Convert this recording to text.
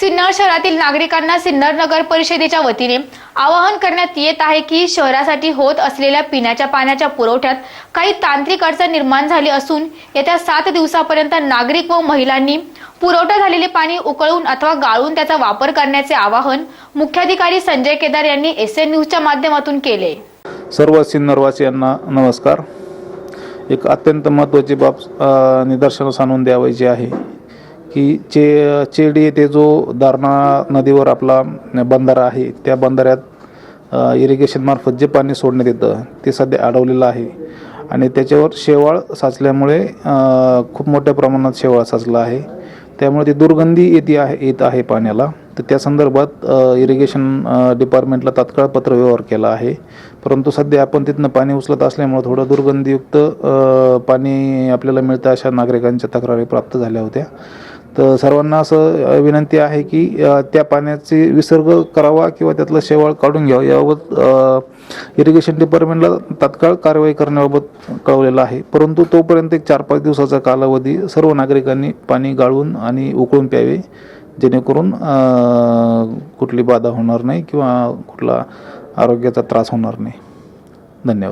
सिन्नर शहरातील नागरिकांना सिन्नर नगर परिषदेच्या वतीने आवाहन करण्यात येत आहे की शहरासाठी होत असलेल्या पिण्याच्या पाण्याच्या पुरवठ्यात काही तांत्रिक अडचण निर्माण झाली असून येत्या सात दिवसापर्यंत नागरिक व महिलांनी पुरवठा झालेले पाणी उकळून अथवा गाळून त्याचा वापर करण्याचे आवाहन मुख्याधिकारी संजय केदार यांनी एस एन न्यूजच्या माध्यमातून केले. सर्व सिन्नरवासियांना नमस्कार. एक अत्यंत महत्त्वाची बाब निदर्शनास आणून द्यावायची आहे. की चे चेडी येथे जो दारणा नदीवर आपला बंधारा आहे त्या बंधाऱ्यात इरिगेशनमार्फत जे पाणी सोडण्यात येतं ते सध्या अडवलेलं आहे. आणि त्याच्यावर शेवाळ साचल्यामुळे खूप मोठ्या प्रमाणात शेवाळ साचला आहे. त्यामुळे ती दुर्गंधी येते आहे येत आहे पाण्याला. तर त्या संदर्भात इरिगेशन डिपार्टमेंटला तात्काळ पत्रव्यवहार केला आहे. परंतु सध्या आपण तिथनं पाणी उचलत असल्यामुळं थोडं दुर्गंधीयुक्त पाणी आपल्याला मिळतं अशा नागरिकांच्या तक्रारी प्राप्त झाल्या होत्या. तर सर्वांना असं विनंती आहे की त्या पाण्याची विसर्ग करावा किंवा त्यातलं शेवाळ काढून घ्यावं. याबाबत इरिगेशन डिपार्टमेंटला तात्काळ कारवाई करण्याबाबत कळवलेलं आहे. परंतु तोपर्यंत एक चार पाच दिवसाचा कालावधी सर्व नागरिकांनी पाणी गाळून आणि उकळून प्यावे जेणेकरून कुठली बाधा होणार नाही किंवा कुठला आरोग्याचा त्रास होणार नाही. धन्यवाद.